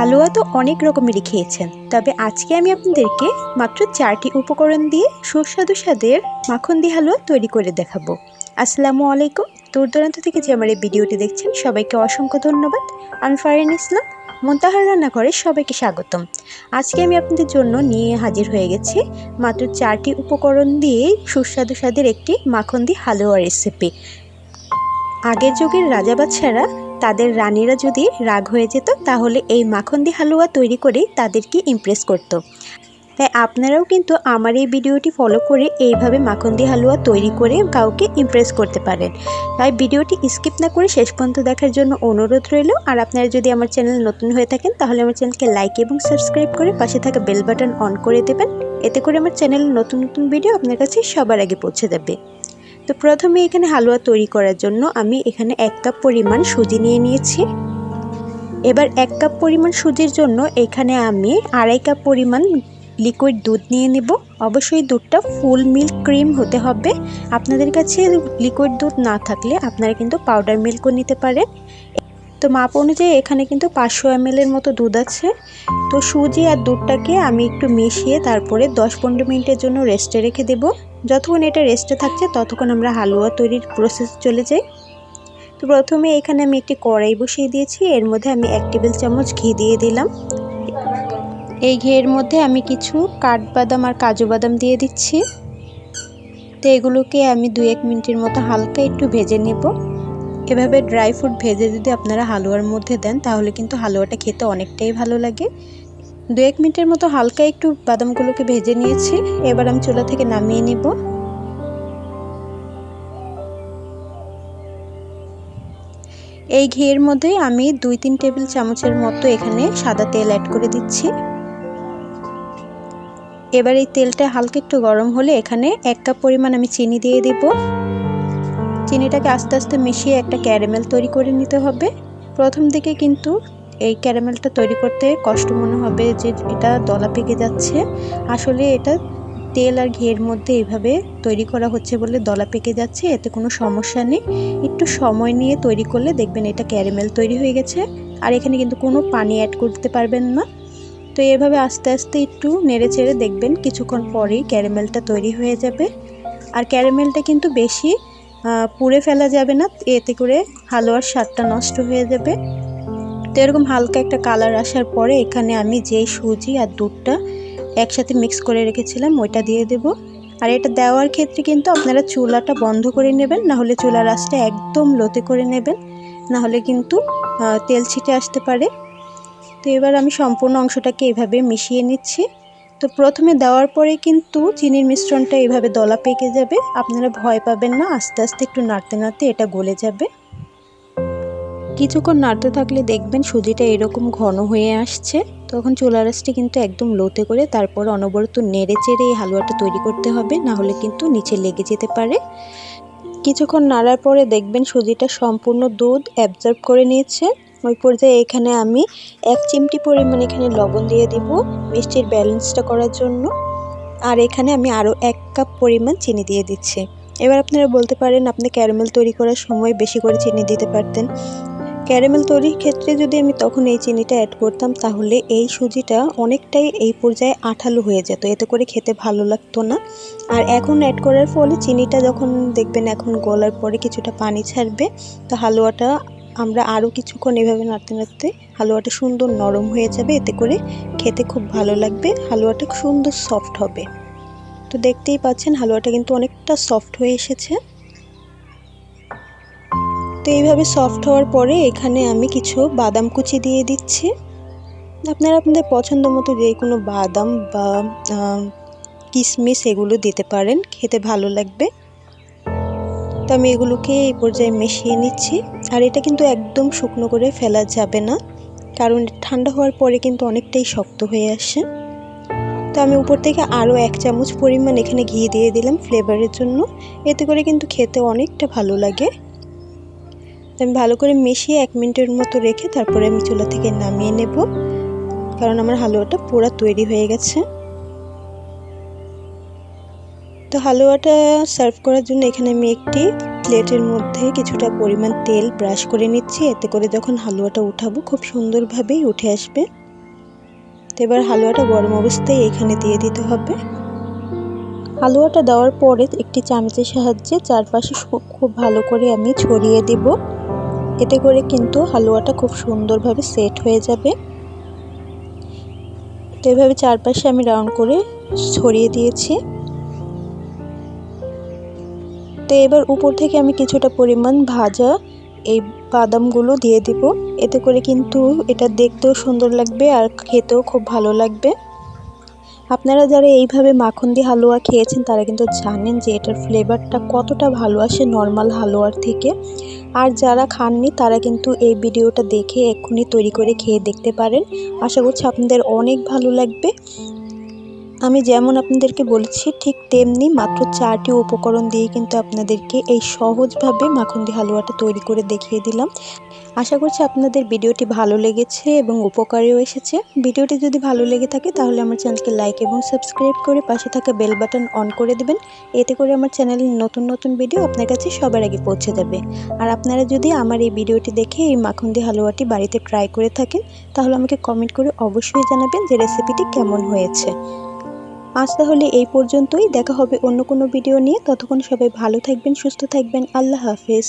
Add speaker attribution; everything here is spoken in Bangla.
Speaker 1: হালুয়া তো অনেক রকমেরই খেয়েছেন। তবে আজকে আমি আপনাদেরকে মাত্র চারটি উপকরণ দিয়ে সুস্বাদু স্বাদের মাখন দিয়ে হালুয়া তৈরি করে দেখাবো। আসসালামু আলাইকুম। দূর দূরান্ত থেকে যে আমার এই ভিডিওটি দেখছেন, সবাইকে অসংখ্য ধন্যবাদ। আমি ফারিন ইসলাম, মোন্তাহার রান্নাঘরে সবাইকে স্বাগতম। আজকে আমি আপনাদের জন্য নিয়ে হাজির হয়ে গেছি মাত্র চারটি উপকরণ দিয়ে সুস্বাদু স্বাদের একটি মাখন দিয়ে হালুয়া রেসিপি আগের যুগের রাজা বাচ্চারা তাদের রানীরা যদি রাগ হয়ে যেত, তাহলে এই মাখন দিয়ে হালুয়া তৈরি করেই তাদেরকে ইমপ্রেস করত। তাই আপনারাও কিন্তু আমার এই ভিডিওটি ফলো করে এইভাবে মাখন দিয়ে হালুয়া তৈরি করে কাউকে ইমপ্রেস করতে পারেন। তাই ভিডিওটি স্কিপ না করে শেষ পর্যন্ত দেখার জন্য অনুরোধ রইল। আর আপনারা যদি আমার চ্যানেল নতুন হয়ে থাকেন, তাহলে আমার চ্যানেলকে লাইক এবং সাবস্ক্রাইব করে পাশে থাকা বেল বাটন অন করে দেবেন। এতে করে আমার চ্যানেলের নতুন নতুন ভিডিও আপনার কাছে সবার আগে পৌঁছে যাবে। তো প্রথমে এখানে হালুয়া তৈরি করার জন্য আমি এখানে এক কাপ পরিমাণ সুজি নিয়ে নিয়েছি। এবার এক কাপ পরিমাণ সুজির জন্য এখানে আমি আড়াই কাপ পরিমাণ লিকুইড দুধ নিয়ে নেব। অবশ্যই দুধটা ফুল মিল্ক ক্রিম হতে হবে। আপনাদের কাছে লিকুইড দুধ না থাকলে আপনারা কিন্তু পাউডার মিল্কও নিতে পারেন। তো মাপ অনুযায়ী এখানে কিন্তু পাঁচশো এর মতো দুধ আছে। তো সুজি আর দুধটাকে আমি একটু মিশিয়ে তারপরে দশ পনেরো মিনিটের জন্য রেস্টে রেখে দেব। যতক্ষণ এটা রেস্টে থাকছে, ততক্ষণ আমরা হালুয়া তৈরির প্রসেস চলে যাই। তো প্রথমে এখানে আমি একটি কড়াই বসিয়ে দিয়েছি, এর মধ্যে আমি এক টেবিল চামচ ঘি দিয়ে দিলাম। এই ঘিয়ের মধ্যে আমি কিছু কাঠবাদাম আর কাজু বাদাম দিয়ে দিচ্ছি। তো এগুলোকে আমি দু এক মিনিটের মতো হালকা একটু ভেজে নেব। এভাবে ড্রাই ফ্রুট ভেজে যদি আপনারা হালুয়ার মধ্যে দেন, তাহলে কিন্তু হালুয়াটা খেতে অনেকটাই ভালো লাগে। দু এক মিনিটের মতো হালকা একটু বাদামগুলোকে ভেজে নিয়েছি। এবার আমি চুলা থেকে নামিয়ে নিব। এই ঘিয়ের মধ্যে আমি দুই তিন টেবিল চামচের মতো এখানে সাদা তেল অ্যাড করে দিচ্ছি। এবার এই তেলটা হালকা একটু গরম হলে এখানে এক কাপ পরিমাণ আমি চিনি দিয়ে দিব। চিনিটাকে আস্তে আস্তে মিশিয়ে একটা ক্যারামেল তৈরি করে নিতে হবে। প্রথম দিকে কিন্তু এই ক্যারামেলটা তৈরি করতে কষ্ট মনে হবে যে এটা দলা পেকে যাচ্ছে। আসলে এটা তেল আর ঘিয়ের মধ্যে এইভাবে তৈরি করা হচ্ছে বলে দলা পেকে যাচ্ছে, এতে কোনো সমস্যা নেই। একটু সময় নিয়ে তৈরি করলে দেখবেন এটা ক্যারামেল তৈরি হয়ে গেছে। আর এখানে কিন্তু কোনো পানি অ্যাড করতে পারবেন না। তো এভাবে আস্তে আস্তে একটু নেড়ে চেড়ে দেখবেন কিছুক্ষণ পরেই ক্যারামেলটা তৈরি হয়ে যাবে। আর ক্যারামেলটা কিন্তু বেশি পুড়ে ফেলা যাবে না, এতে করে হালুয়ার স্বাদটা নষ্ট হয়ে যাবে। তো এরকম হালকা একটা কালার আসার পরে এখানে আমি যেই সুজি আর দুধটা একসাথে মিক্স করে রেখেছিলাম, ওইটা দিয়ে দেব। আর এটা দেওয়ার ক্ষেত্রে কিন্তু আপনারা চুলাটা বন্ধ করে নেবেন, না হলে চুলার আঁচটা একদম লোতে করে নেবেন, না হলে কিন্তু তেল ছিটে আসতে পারে। তো এবার আমি সম্পূর্ণ অংশটাকে এভাবে মিশিয়ে নিচ্ছি। তো প্রথমে দেওয়ার পরে কিন্তু চিনির মিশ্রণটা এভাবে দলা পেকে যাবে। আপনারা ভয় পাবেন না, আস্তে আস্তে একটু নাড়তে নাড়তে এটা গলে যাবে। কিছুক্ষণ নাড়তে থাকলে দেখবেন সুজিটা এরকম ঘন হয়ে আসছে। তখন চুলা রাসটি কিন্তু একদম লোতে করে তারপর অনবরত নেড়ে চেড়ে এই হালুয়াটা তৈরি করতে হবে, না হলে কিন্তু নিচে লেগে যেতে পারে। কিছুক্ষণ নাড়ার পরে দেখবেন সুজিটা সম্পূর্ণ দুধ অ্যাবজর্ব করে নিয়েছে। ওই পর্যায়ে এখানে আমি এক চিমটি পরিমাণ এখানে লবণ দিয়ে দিব মিষ্টির ব্যালেন্সটা করার জন্য। আর এখানে আমি আরও এক কাপ পরিমাণ চিনি দিয়ে দিচ্ছি। এবার আপনারা বলতে পারেন, আপনি ক্যারামেল তৈরি করার সময় বেশি করে চিনি দিতে পারতেন। ক্যারামেল তৈরির ক্ষেত্রে যদি আমি তখন এই চিনিটা অ্যাড করতাম, তাহলে এই সুজিটা অনেকটাই এই পর্যায়ে আঠালো হয়ে যেত। এতে করে খেতে ভালো লাগতো না। আর এখন অ্যাড করার ফলে চিনিটা যখন দেখবেন এখন গলার পরে কিছুটা পানি ছাড়বে, তো হালুয়াটা আমরা আরও কিছুক্ষণ এভাবে নাড়তে নাড়তে হালুয়াটা সুন্দর নরম হয়ে যাবে। এতে করে খেতে খুব ভালো লাগবে, হালুয়াটা সুন্দর সফট হবে। তো দেখতেই পাচ্ছেন, হালুয়াটা কিন্তু অনেকটা সফট হয়ে এসেছে। তো এইভাবে সফট হওয়ার পরে এখানে আমি কিছু বাদাম কুচি দিয়ে দিচ্ছি। আপনারা আপনাদের পছন্দ মতো যে কোনো বাদাম বা কিশমিশ এগুলো দিতে পারেন, খেতে ভালো লাগবে। তো আমি এগুলোকে এই পর্যায়ে মিশিয়ে নিচ্ছি। আর এটা কিন্তু একদম শুকনো করে ফেলা যাবে না, কারণ ঠান্ডা হওয়ার পরে কিন্তু অনেকটাই শক্ত হয়ে আসে। তো আমি উপর থেকে আরও এক চামচ পরিমাণ এখানে ঘি দিয়ে দিলাম ফ্লেভারের জন্য। এতে করে কিন্তু খেতে অনেকটা ভালো লাগে। আমি ভালো করে মিশিয়ে এক মিনিটের মতো রেখে তারপরে আমি চুলা থেকে নামিয়ে নেব। কারণ আমার হালুয়াটা পুরো তৈরি হয়ে গেছে। তো হালুয়াটা সার্ভ করার জন্য এখানে আমি একটি প্লেটের মধ্যে কিছুটা পরিমাণ তেল ব্রাশ করে নিচ্ছি। এতে করে যখন হালুয়াটা উঠাবো খুব সুন্দরভাবেই উঠে আসবে। তো এবার হালুয়াটা গরম অবস্থায় এখানে দিয়ে দিতে হবে। হালুয়াটা দেওয়ার পরে একটি চামচের সাহায্যে চারপাশে খুব ভালো করে আমি ছড়িয়ে দেব। এতে করে কিন্তু হালুয়াটা খুব সুন্দরভাবে সেট হয়ে যাবে। তো এভাবে চারপাশে আমি রাউন্ড করে ছড়িয়ে দিয়েছি। তো এবার উপর থেকে আমি কিছুটা পরিমাণ ভাজা এই বাদামগুলো দিয়ে দিব। এতে করে কিন্তু এটা দেখতেও সুন্দর লাগবে আর খেতেও খুব ভালো লাগবে। আপনারা যারা এইভাবে মাখন দিয়ে হালুয়া খেয়েছেন, তারা কিন্তু জানেন যে এটার ফ্লেভারটা কতটা ভালো আসে নর্মাল হালুয়ার থেকে। আর যারা খাননি, তারা কিন্তু এই ভিডিওটা দেখে এক্ষুনি তৈরি করে খেয়ে দেখতে পারেন। আশা করছি আপনাদের অনেক ভালো লাগবে। আমি যেমন আপনাদেরকে বলেছি, ঠিক তেমনি মাত্র চারটি উপকরণ দিয়ে কিন্তু আপনাদেরকে এই সহজভাবে মাখনদি হালুয়াটা তৈরি করে দেখিয়ে দিলাম। আশা করছি আপনাদের ভিডিওটি ভালো লেগেছে এবং উপকারেও এসেছে। ভিডিওটি যদি ভালো লেগে থাকে তাহলে আমার চ্যানেলকে লাইক এবং সাবস্ক্রাইব করে পাশে থাকা বেল বাটন অন করে দেবেন। এতে করে আমার চ্যানেলের নতুন নতুন ভিডিও আপনার কাছে সবার আগে পৌঁছে যাবে। আর আপনারা যদি আমার এই ভিডিওটি দেখে এই মাখনদি হালুয়াটি বাড়িতে ট্রাই করে থাকেন, তাহলে আমাকে কমেন্ট করে অবশ্যই জানাবেন যে রেসিপিটি কেমন হয়েছে। আজ তাহলে এই পর্যন্তই। দেখা হবে অন্য কোনো ভিডিও নিয়ে। ততক্ষণ সবাই ভালো থাকবেন, সুস্থ থাকবেন। আল্লাহ হাফেজ।